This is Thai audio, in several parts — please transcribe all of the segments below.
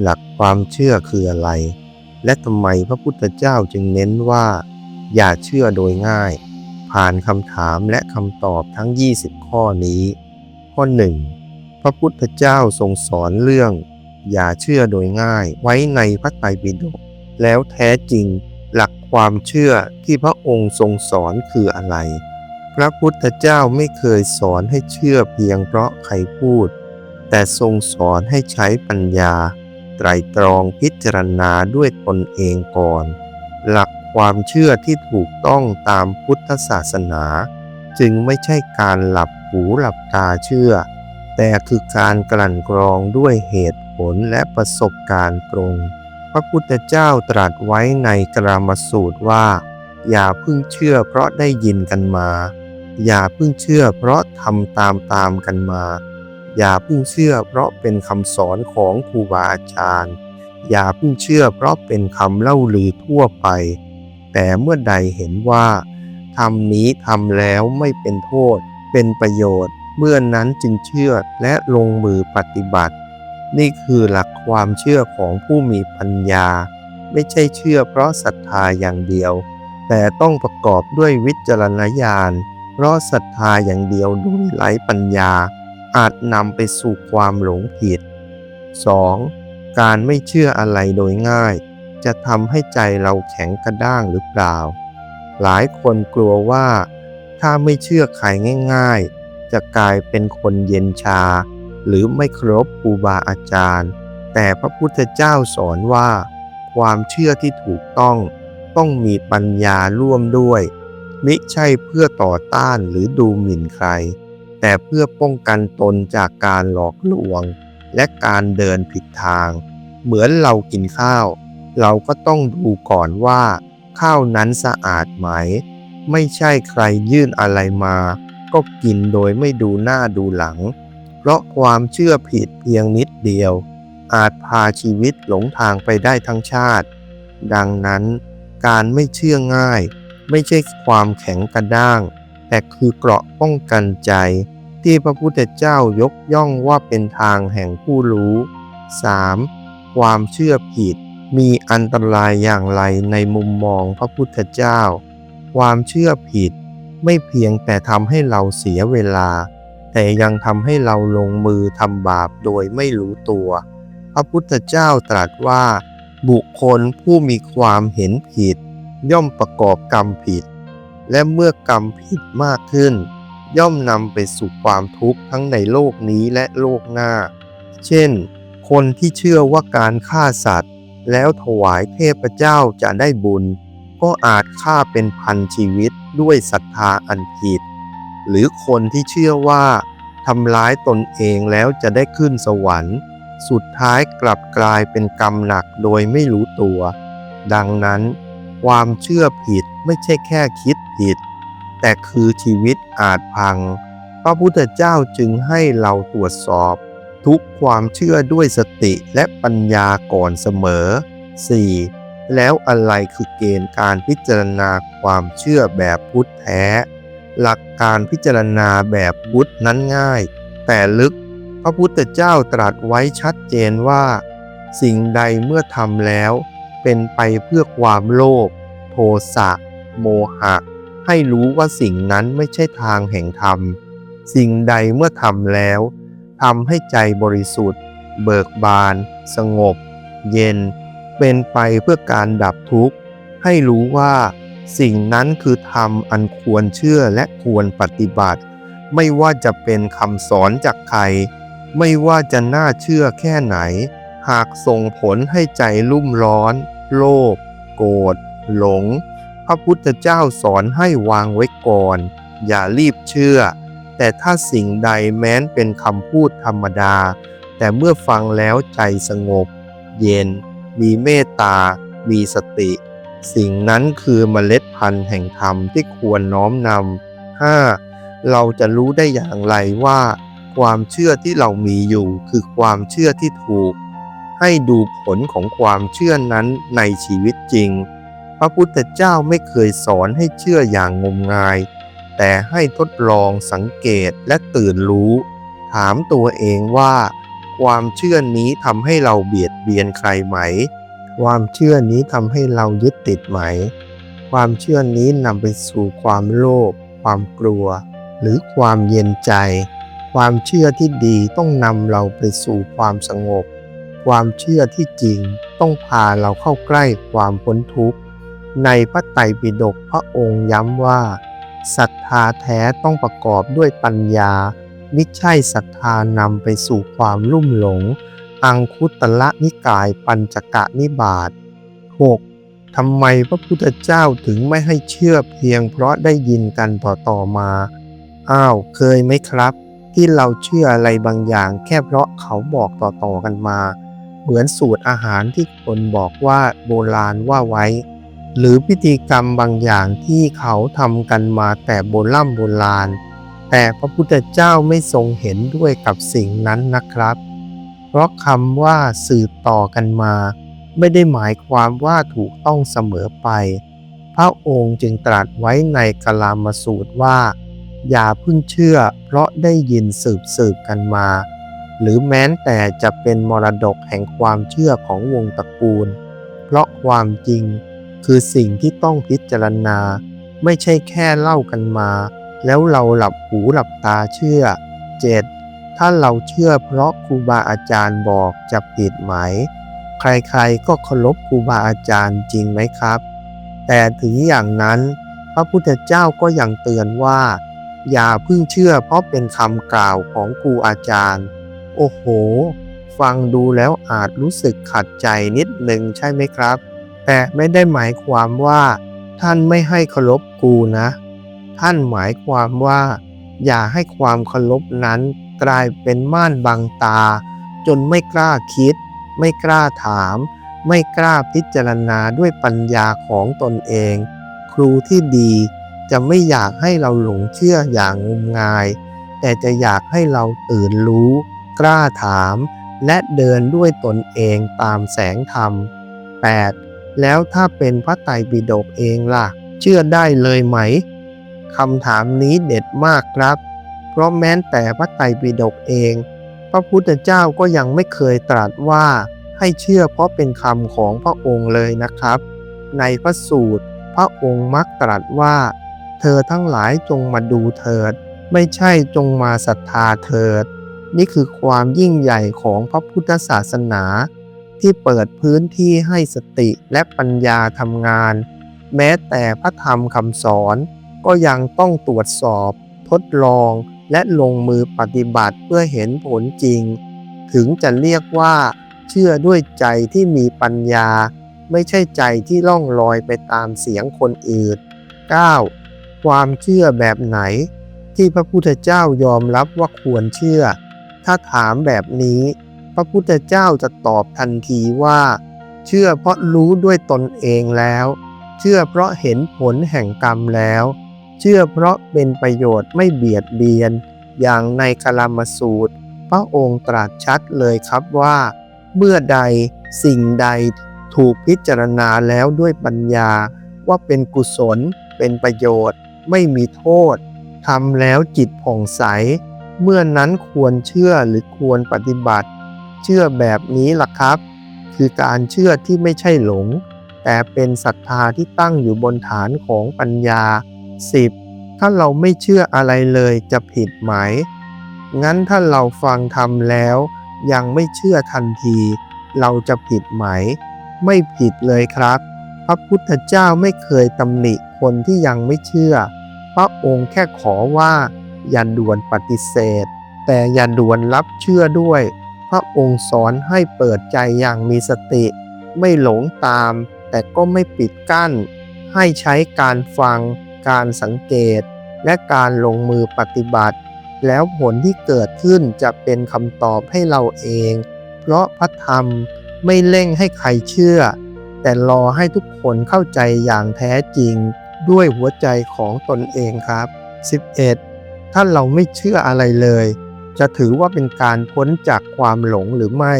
หลักความเชื่อคืออะไร และทำไมพระพุทธเจ้าจึงเน้นว่า อย่าเชื่อโดยง่าย ผ่านคำถามและคำตอบทั้ง 20 ข้อนี้ ข้อ 1. พระพุทธเจ้าทรงสอนเรื่อง อย่าเชื่อโดยง่ายไว้ในพระไตรปิฎกแล้วแท้จริงหลักความเชื่อที่พระองค์ทรงสอนคืออะไร พระพุทธเจ้าไม่เคยสอนให้เชื่อเพียงเพราะใครพูด แต่ทรงสอนให้ใช้ปัญญา ไตรตรองพิจารณาด้วยตนเองก่อน หลักความเชื่อที่ถูกต้องตามพุทธศาสนา จึงไม่ใช่การหลับหูหลับตาเชื่อ แต่คือการกลั่นกรองด้วยเหตุผลและประสบการณ์ตรง พระพุทธเจ้าตรัสไว้ในกรามสูตรว่า อย่าเพิ่งเชื่อเพราะได้ยินกันมา อย่าเพิ่งเชื่อเพราะทำตามตามกันมา อย่าเพิ่งเชื่อ เพราะเป็นคำสอนของครูบาอาจารย์ อย่าเพิ่งเชื่อ เพราะเป็นคำเล่าลือทั่วไป แต่เมื่อใดเห็นว่าทำนี้ทำแล้วไม่เป็นโทษ เป็นประโยชน์ เมื่อนนั้นจึงเชื่อและลงมือปฏิบัติ นี่คือหลักความเชื่อของผู้มีปัญญา ไม่ใช่เชื่อเพราะศรัทธาอย่างเดียว แต่ต้องประกอบด้วยวิจารณญาณ เพราะศรัทธาอย่างเดียวโดยไร้ปัญญา อาจนำไปสู่ความหลงผิด 2. การไม่เชื่ออะไรโดยง่าย จะทำให้ใจเราแข็งกระด้างหรือเปล่า หลายคนกลัวว่า ถ้าไม่เชื่อใครง่าย ๆ จะกลายเป็นคนเย็นชา หรือไม่เคารพครูบาอาจารย์ แต่พระพุทธเจ้าสอนว่า ความเชื่อที่ถูกต้องต้องมีปัญญาร่วมด้วย มิใช่เพื่อต่อต้านหรือดูหมิ่นใคร แต่เพื่อป้องกันตนจากการหลอกลวง และการเดินผิดทาง เหมือนเรากินข้าว เราก็ต้องดูก่อนว่า ข้าวนั้นสะอาดไหม ไม่ใช่ใครยื่นอะไรมา ก็กินโดยไม่ดูหน้าดูหลัง เพราะความเชื่อผิดเพียงนิดเดียว อาจพาชีวิตหลงทางไปได้ทั้งชาติ ดังนั้นการไม่เชื่อง่าย ไม่ใช่ความแข็งกระด้าง แต่คือเกราะป้องกันใจ ที่พระพุทธเจ้ายกย่องว่าเป็นทางแห่งผู้รู้ 3. ความเชื่อผิด มีอันตรายอย่างไรในมุมมองพระพุทธเจ้า ความเชื่อผิด ไม่เพียงแต่ทำให้เราเสียเวลา แต่ยังทำให้เราลงมือทำบาปโดยไม่รู้ตัว พระพุทธเจ้าตรัสว่า บุคคลผู้มีความเห็นผิด ย่อมประกอบกรรมผิด และเมื่อกรรมผิดมากขึ้น ย่อมนำไปสู่ความทุกข์ทั้งในโลกนี้และโลกหน้า เช่น คนที่เชื่อว่าการฆ่าสัตว์ แล้วถวายเทพเจ้าจะได้บุญ ก็อาจฆ่าเป็นพันชีวิตด้วยศรัทธาอันผิด หรือคนที่เชื่อว่าทำร้ายตนเองแล้วจะได้ขึ้นสวรรค์ สุดท้ายกลับกลายเป็นกรรมหนักโดยไม่รู้ตัว ดังนั้น ความเชื่อผิดไม่ใช่แค่คิดผิด แต่คือชีวิตอาจพัง พระพุทธเจ้าจึงให้เราตรวจสอบ ทุกความเชื่อด้วยสติและปัญญาก่อนเสมอ 4. แล้วอะไรคือเกณฑ์การพิจารณาความเชื่อแบบพุทธแท้ หลักการพิจารณาแบบพุทธนั้นง่าย แต่ลึกพระพุทธเจ้าตรัสไว้ชัดเจนว่า สิ่งใดเมื่อทำแล้ว เป็นไปเพื่อความโลภโทสะ โมหะ ให้รู้ว่าสิ่งนั้นไม่ใช่ทางแห่งธรรม สิ่งใดเมื่อทำแล้วทำให้ใจบริสุทธิ์ เบิกบาน สงบ เย็น เป็นไปเพื่อการดับทุกข์ ให้รู้ว่าสิ่งนั้นคือธรรมอันควรเชื่อและควรปฏิบัติ ไม่ว่าจะเป็นคำสอนจากใคร ไม่ว่าจะน่าเชื่อแค่ไหน หากส่งผลให้ใจรุ่มร้อน โลภโกรธหลง พระพุทธเจ้าสอนให้วางไว้ก่อน อย่ารีบเชื่อ แต่ถ้าสิ่งใดแม้นเป็นคำพูดธรรมดา แต่เมื่อฟังแล้วใจสงบ เย็น มีเมตตา มีสติ สิ่งนั้นคือเมล็ดพันธุ์แห่งธรรมที่ควรน้อมนำ 5. เราจะรู้ได้อย่างไรว่า ความเชื่อที่เรามีอยู่คือความเชื่อที่ถูก ให้ดูผลของความเชื่อนั้นในชีวิตจริง พระพุทธเจ้าไม่เคยสอนให้เชื่ออย่างงมงาย แต่ให้ทดลองสังเกตและตื่นรู้ ถามตัวเองว่า ความเชื่อนี้ทำให้เราเบียดเบียนใครไหม ความเชื่อนี้ทำให้เรายึดติดไหม ความเชื่อนี้นำไปสู่ความโลภความกลัว หรือความเย็นใจ ความเชื่อที่ดีต้องนำเราไปสู่ความสงบ ความเชื่อที่จริงต้องพาเราเข้าใกล้ความพ้นทุกข์ ในพระไตรปิฎกพระองค์ย้ำว่าศรัทธาแท้ต้องประกอบด้วยปัญญา มิใช่ศรัทธานำไปสู่ความลุ่มหลง อังคุตละนิกายปัญจกะนิบาต 6. ทำไมพระพุทธเจ้าถึงไม่ให้เชื่อเพียงเพราะได้ยินกันพอต่อมา อ้าว เคยไหมครับ ที่เราเชื่ออะไรบางอย่างแค่เพราะเขาบอกต่อๆกันมา เหมือนสูตรอาหารที่คนบอกว่าโบราณว่าไว้ หรือพิธีกรรมบางอย่างที่เขาทำกันมาแต่โบราณโบราณ แต่พระพุทธเจ้าไม่ทรงเห็นด้วยกับสิ่งนั้นนะครับ เพราะคำว่าสืบต่อกันมา ไม่ได้หมายความว่าถูกต้องเสมอไป พระองค์จึงตรัสไว้ในกลามสูตรว่า อย่าพิ่งเชื่อเพราะได้ยินสืบสืบกันมา หรือแม้แต่จะเป็นมรดกแห่งความเชื่อของวงตระกูล เพราะความจริง คือสิ่งที่ต้องพิจารณา ไม่ใช่แค่เล่ากันมา แล้วเราหลับหูหลับตาเชื่อ 7. ถ้าเราเชื่อเพราะครูบาอาจารย์บอกจะผิดไหม ใครๆก็เคารพครูบาอาจารย์จริงไหมครับ แต่ถึงอย่างนั้น พระพุทธเจ้าก็ยังเตือนว่า อย่าเพิ่งเชื่อเพราะเป็นคำกล่าวของครูอาจารย์ โอ้โห ฟังดูแล้วอาจรู้สึกขัดใจนิดหนึ่งใช่ไหมครับ แต่ไม่ได้หมายความว่า ท่านไม่ให้เคารพกูนะ ท่านหมายความว่า อย่าให้ความเคารพนั้นกลายเป็นม่านบังตา จนไม่กล้าคิด ไม่กล้าถาม ไม่กล้าพิจารณาด้วยปัญญาของตนเอง ครูที่ดีจะไม่อยากให้เราหลงเชื่ออย่างงมงาย แต่จะอยากให้เราตื่นรู้ กล้าถาม และเดินด้วยตนเองตามแสงธรรม 8. แล้วถ้าเป็นพระไตรปิฎกเองล่ะ เชื่อได้เลยไหมคำถามนี้เด็ดมากครับ เพราะแม้แต่พระไตรปิฎกเอง พระพุทธเจ้าก็ยังไม่เคยตรัสว่าให้เชื่อเพราะเป็นคำของพระองค์เลยนะครับ ในพระสูตร พระองค์มักตรัสว่า เธอทั้งหลายจงมาดูเถิด ไม่ใช่จงมาศรัทธาเถิด นี่คือความยิ่งใหญ่ของพระพุทธศาสนา ที่เปิดพื้นที่ให้สติและปัญญาทำงาน แม้แต่พระธรรมคำสอน ก็ยังต้องตรวจสอบ ทดลอง และลงมือปฏิบัติเพื่อเห็นผลจริง ถึงจะเรียกว่า เชื่อด้วยใจที่มีปัญญา ไม่ใช่ใจที่ล่องลอยไปตามเสียงคนอื่น 9. ความเชื่อแบบไหน ที่พระพุทธเจ้ายอมรับว่าควรเชื่อ ถ้าถามแบบนี้ พระพุทธเจ้าจะตอบทันทีว่า เชื่อเพราะรู้ด้วยตนเองแล้ว เชื่อเพราะเห็นผลแห่งกรรมแล้ว เชื่อเพราะเป็นประโยชน์ไม่เบียดเบียน อย่างในกลามสูตร พระองค์ตรัสชัดเลยครับว่า เมื่อใดสิ่งใดถูกพิจารณาแล้วด้วยปัญญา ว่าเป็นกุศล เป็นประโยชน์ ไม่มีโทษทำแล้วจิตผ่องใส เมื่อนั้นควรเชื่อหรือควรปฏิบัติ เชื่อแบบนี้ล่ะครับ คือการเชื่อที่ไม่ใช่หลง แต่เป็นศรัทธาที่ตั้งอยู่บนฐานของปัญญา 10. ถ้าเราไม่เชื่ออะไรเลยจะผิดไหม งั้นถ้าเราฟังทำแล้ว ยังไม่เชื่อทันที เราจะผิดไหม ไม่ผิดเลยครับ พระพุทธเจ้าไม่เคยตำหนิคนที่ยังไม่เชื่อ พระองค์แค่ขอว่า อย่าด่วนปฏิเสธ แต่อย่าด่วนรับเชื่อด้วย พระองค์สอนให้เปิดใจอย่างมีสติ ไม่หลงตาม แต่ก็ไม่ปิดกั้น ให้ใช้การฟัง การสังเกต และการลงมือปฏิบัติ แล้วผลที่เกิดขึ้นจะเป็นคำตอบให้เราเอง เพราะพระธรรมไม่เร่งให้ใครเชื่อ แต่รอให้ทุกคนเข้าใจอย่างแท้จริง ด้วยหัวใจของตนเองครับ 11. ถ้าเราไม่เชื่ออะไรเลย จะถือว่าเป็นการพ้นจากความหลงหรือไม่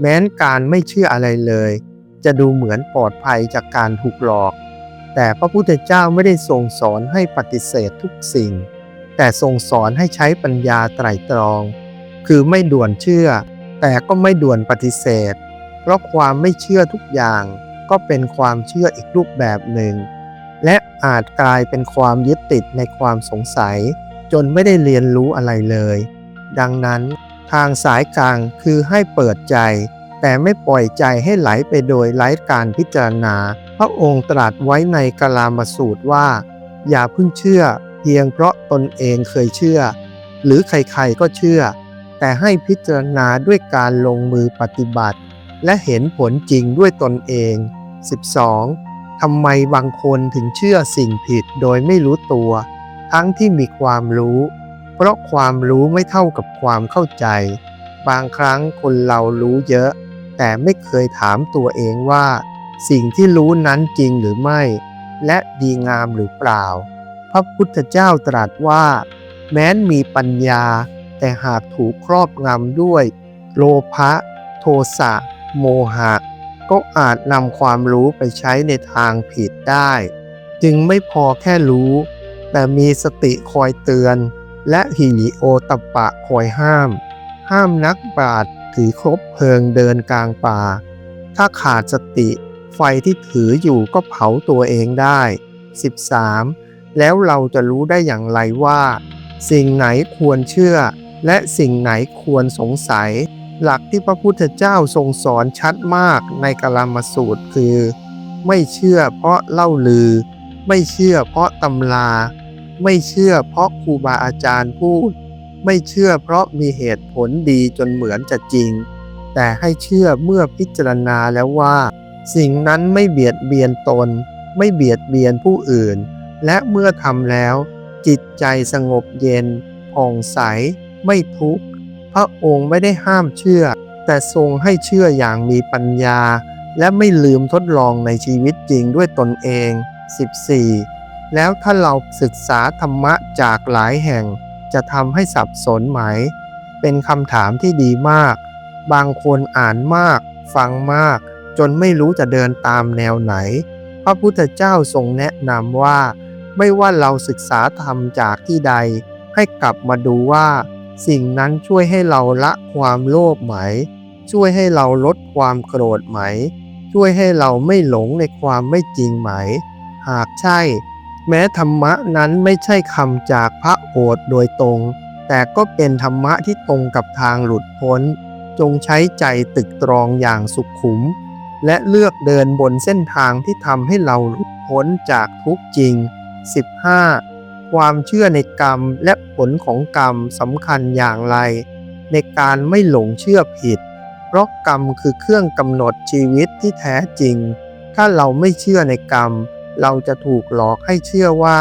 แม้นการไม่เชื่ออะไรเลย จะดูเหมือนปลอดภัยจากการถูกหลอก แต่พระพุทธเจ้าไม่ได้ทรงสอนให้ปฏิเสธทุกสิ่ง แต่ทรงสอนให้ใช้ปัญญาไตร่ตรอง คือไม่ด่วนเชื่อ แต่ก็ไม่ด่วนปฏิเสธ เพราะความไม่เชื่อทุกอย่างก็เป็นความเชื่ออีกรูปแบบหนึ่ง และอาจกลายเป็นความยึดติดในความสงสัย จนไม่ได้เรียนรู้อะไรเลย ดังนั้น ทางสายกลางคือให้เปิดใจ แต่ไม่ปล่อยใจให้ไหลไปโดยไร้การพิจารณา พระองค์ตรัสไว้ในกลามาสูตรว่า อย่าเพิ่งเชื่อ เพียงเพราะตนเองเคยเชื่อ หรือใครๆก็เชื่อ แต่ให้พิจารณาด้วยการลงมือปฏิบัติ และเห็นผลจริงด้วยตนเอง 12. ทำไมบางคนถึงเชื่อสิ่งผิดโดยไม่รู้ตัว ทั้งที่มีความรู้ เพราะความรู้ไม่เท่ากับความเข้าใจ บางครั้งคนเรารู้เยอะ แต่ไม่เคยถามตัวเองว่า สิ่งที่รู้นั้นจริงหรือไม่ และดีงามหรือเปล่า พระพุทธเจ้าตรัสว่า แม้นมีปัญญา แต่หากถูกครอบงำด้วย โลภะโทสะโมหะ ก็อาจนำความรู้ไปใช้ในทางผิดได้ จึงไม่พอแค่รู้ แต่มีสติคอยเตือน และหิริโอตปปะคอยห้าม ห้ามนักปราชญ์ถือครบเพลิงเดินกลางป่า ถ้าขาดสติไฟที่ถืออยู่ก็เผาตัวเองได้ 13. แล้วเราจะรู้ได้อย่างไรว่า สิ่งไหนควรเชื่อ และสิ่งไหนควรสงสัย หลักที่พระพุทธเจ้าทรงสอนชัดมากในกลามสูตรคือ ไม่เชื่อเพราะเล่าลือ ไม่เชื่อเพราะตำรา ไม่เชื่อเพราะครูบาอาจารย์พูด ไม่เชื่อเพราะมีเหตุผลดีจนเหมือนจะจริง แต่ให้เชื่อเมื่อพิจารณาแล้วว่า สิ่งนั้นไม่เบียดเบียนตน ไม่เบียดเบียนผู้อื่น และเมื่อทำแล้ว จิตใจสงบเย็นผ่องใส ไม่ทุกข์พระองค์ไม่ได้ห้ามเชื่อ แต่ทรงให้เชื่ออย่างมีปัญญา และไม่ลืมทดลองในชีวิตจริงด้วยตนเอง 14. แล้วถ้าเราศึกษาธรรมะจากหลายแห่ง จะทำให้สับสนไหม เป็นคำถามที่ดีมาก บางคนอ่านมาก ฟังมาก จนไม่รู้จะเดินตามแนวไหน พระพุทธเจ้าทรงแนะนำว่า ไม่ว่าเราศึกษาธรรมจากที่ใด ให้กลับมาดูว่า สิ่งนั้นช่วยให้เราละความโลภไหม ช่วยให้เราลดความโกรธไหม ช่วยให้เราไม่หลงในความไม่จริงไหม หากใช่ แม้ธรรมะนั้นไม่ใช่คำจากพระโอษฐ์โดยตรง แต่ก็เป็นธรรมะที่ตรงกับทางหลุดพ้น จงใช้ใจตึกตรองอย่างสุขุม และเลือกเดินบนเส้นทางที่ทำให้เราหลุดพ้นจากทุกจริง 15. ความเชื่อในกรรมและผลของกรรมสำคัญอย่างไร ในการไม่หลงเชื่อผิด เพราะกรรมคือเครื่องกำหนดชีวิตที่แท้จริง ถ้าเราไม่เชื่อในกรรม เราจะถูกหลอกให้เชื่อว่า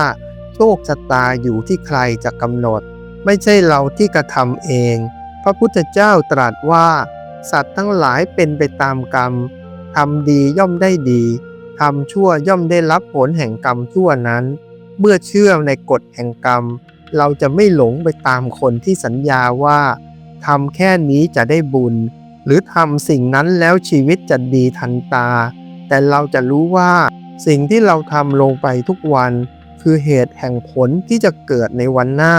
โชคชะตาอยู่ที่ใครจะกำหนด ไม่ใช่เราที่กระทำเอง พระพุทธเจ้าตรัสว่า สัตว์ทั้งหลายเป็นไปตามกรรมทำดีย่อมได้ดีทำชั่วย่อมได้รับผลแห่งกรรมชั่วนั้น เมื่อเชื่อในกฎแห่งกรรม เราจะไม่หลงไปตามคนที่สัญญาว่าทำแค่นี้จะได้บุญ หรือทำสิ่งนั้นแล้วชีวิตจะดีทันตา แต่เราจะรู้ว่า สิ่งที่เราทำลงไปทุกวัน คือเหตุแห่งผลที่จะเกิดในวันหน้า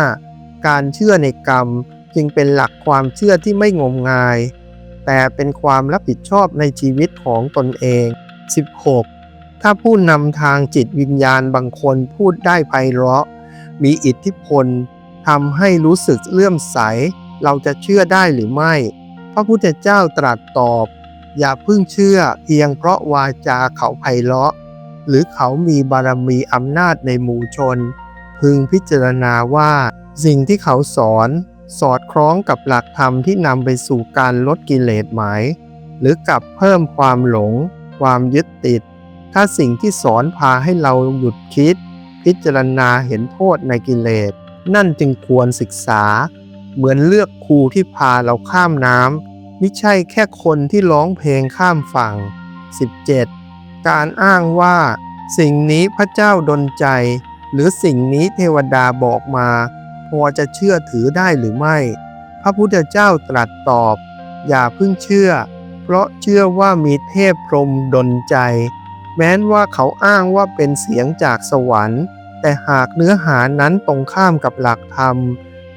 การเชื่อในกรรมจึงเป็นหลักความเชื่อที่ไม่งมงาย แต่เป็นความรับผิดชอบในชีวิตของตนเอง 16. ถ้าผู้นำทางจิตวิญญาณบางคนพูดได้ไพเราะ มีอิทธิพลทำให้รู้สึกเลื่อมใส เราจะเชื่อได้หรือไม่ พระพุทธเจ้าตรัสตอบ อย่าเพิ่งเชื่อเพียงเพราะวาจาเขาไพเราะ หรือเขามีบารมีอำนาจในหมู่ชน พึงพิจารณาว่า สิ่งที่เขาสอนสอดคล้องกับหลักธรรมที่นำไปสู่การลดกิเลสไหม หรือกลับเพิ่มความหลง ความยึดติด ถ้าสิ่งที่สอนพาให้เราหยุดคิด พิจารณาเห็นโทษในกิเลส นั่นจึงควรศึกษา เหมือนเลือกครูที่พาเราข้ามน้ำไม่ใช่แค่คนที่ร้องเพลงข้ามฝั่ง 17. การอ้างว่า สิ่งนี้พระเจ้าดลใจ หรือสิ่งนี้เทวดาบอกมา พอจะเชื่อถือได้หรือไม่ พระพุทธเจ้าตรัสตอบ อย่าเพิ่งเชื่อ เพราะเชื่อว่ามีเทพพรมดลใจ แม้นว่าเขาอ้างว่าเป็นเสียงจากสวรรค์ แต่หากเนื้อหานั้นตรงข้ามกับหลักธรรม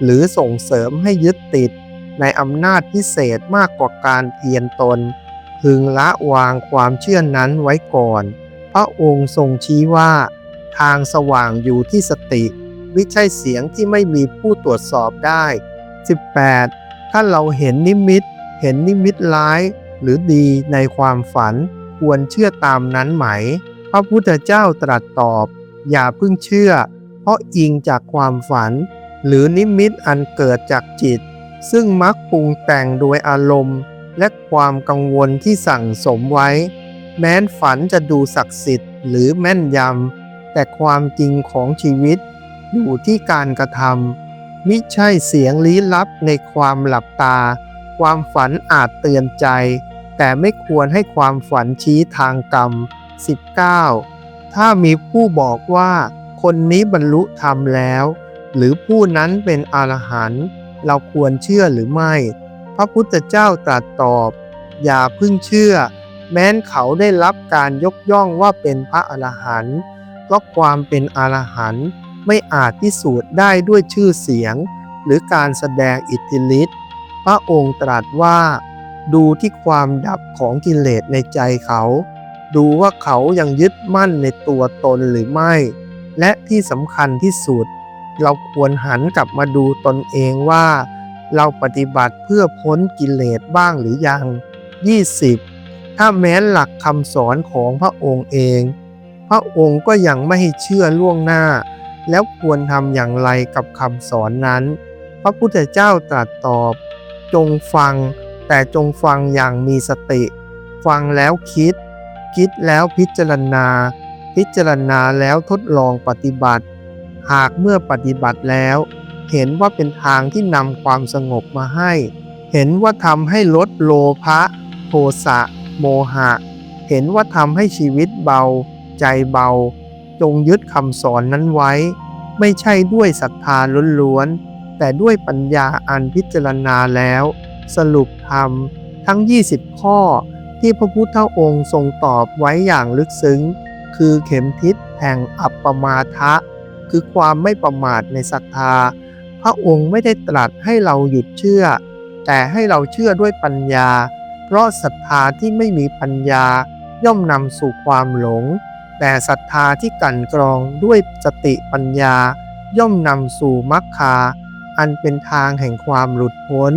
หรือส่งเสริมให้ยึดติด ในอำนาจพิเศษมากกว่าการเพียรตน พึงละวางความเชื่อนั้นไว้ก่อน พระองค์ทรงชี้ว่า ทางสว่างอยู่ที่สติ ไม่ใช่เสียงที่ไม่มีผู้ตรวจสอบได้ 18. ถ้าเราเห็นนิมิต เห็นนิมิตร้ายหรือดีในความฝัน ควรเชื่อตามนั้นไหม พระพุทธเจ้าตรัสตอบ อย่าเพิ่งเชื่อ เพราะอิงจากความฝัน หรือนิมิตอันเกิดจากจิต ซึ่งมักปรุงแต่งโดยอารมณ์ และความกังวลที่สั่งสมไว้ แม้นฝันจะดูศักดิ์สิทธิ์หรือแม่นยำ แต่ความจริงของชีวิต อยู่ที่การกระทำมิใช่เสียงลี้ลับในความหลับตา ความฝันอาจเตือนใจ แต่ไม่ควรให้ความฝันชี้ทางกรรม 19. ถ้ามีผู้บอกว่าคนนี้บรรลุธรรมแล้ว หรือผู้นั้นเป็นอรหันต์เราควรเชื่อหรือไม่ พระพุทธเจ้าตรัสตอบ อย่าพึ่งเชื่อ แม้นเขาได้รับการยกย่องว่าเป็นพระอรหันต์เพราะความเป็นอรหันต์ไม่อาจพิสูจน์ได้ด้วยชื่อเสียง หรือการแสดงอิทธิฤทธิ์พระองค์ตรัสว่า ดูที่ความดับของกิเลสในใจเขา ดูว่าเขายังยึดมั่นในตัวตนหรือไม่ และที่สำคัญที่สุด เราควรหันกลับมาดูตนเองว่า เราปฏิบัติเพื่อพ้นกิเลสบ้างหรือยัง 20. ถ้าแม้นหลักคำสอนของพระองค์เอง พระองค์ก็ยังไม่ให้เชื่อล่วงหน้า แล้วควรทำอย่างไรกับคำสอนนั้น พระพุทธเจ้าตรัสตอบ จงฟัง แต่จงฟังอย่างมีสติ ฟังแล้วคิด คิดแล้วพิจารณา พิจารณาแล้วทดลองปฏิบัติ หากเมื่อปฏิบัติแล้ว เห็นว่าเป็นทางที่นำความสงบมาให้ เห็นว่าทำให้ลดโลภะโทสะ โมหะ เห็นว่าทำให้ชีวิตเบา ใจเบา จงยึดคำสอนนั้นไว้ ไม่ใช่ด้วยศรัทธาล้วนๆ แต่ด้วยปัญญาอันพิจารณาแล้ว สรุปธรรมทั้ง 20 ข้อที่พระพุทธองค์ทรงตอบไว้อย่างลึกซึ้ง คือเข็มทิศแห่งอัปปมาทะ คือความไม่ประมาทในศรัทธา พระองค์ไม่ได้ตรัสให้เราหยุดเชื่อ แต่ให้เราเชื่อด้วยปัญญา เพราะศรัทธาที่ไม่มีปัญญาย่อมนำสู่ความหลง แต่ศรัทธาที่กั่นกรองด้วยสติปัญญา ย่อมนำสู่มรรคา อันเป็นทางแห่งความหลุดพ้น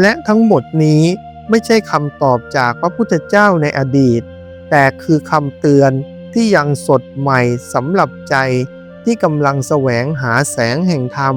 และทั้งหมดนี้ไม่ใช่คำตอบจากพระพุทธเจ้าในอดีต แต่คือคำเตือนที่ยังสดใหม่สำหรับใจที่กำลังแสวงหาแสงแห่งธรรม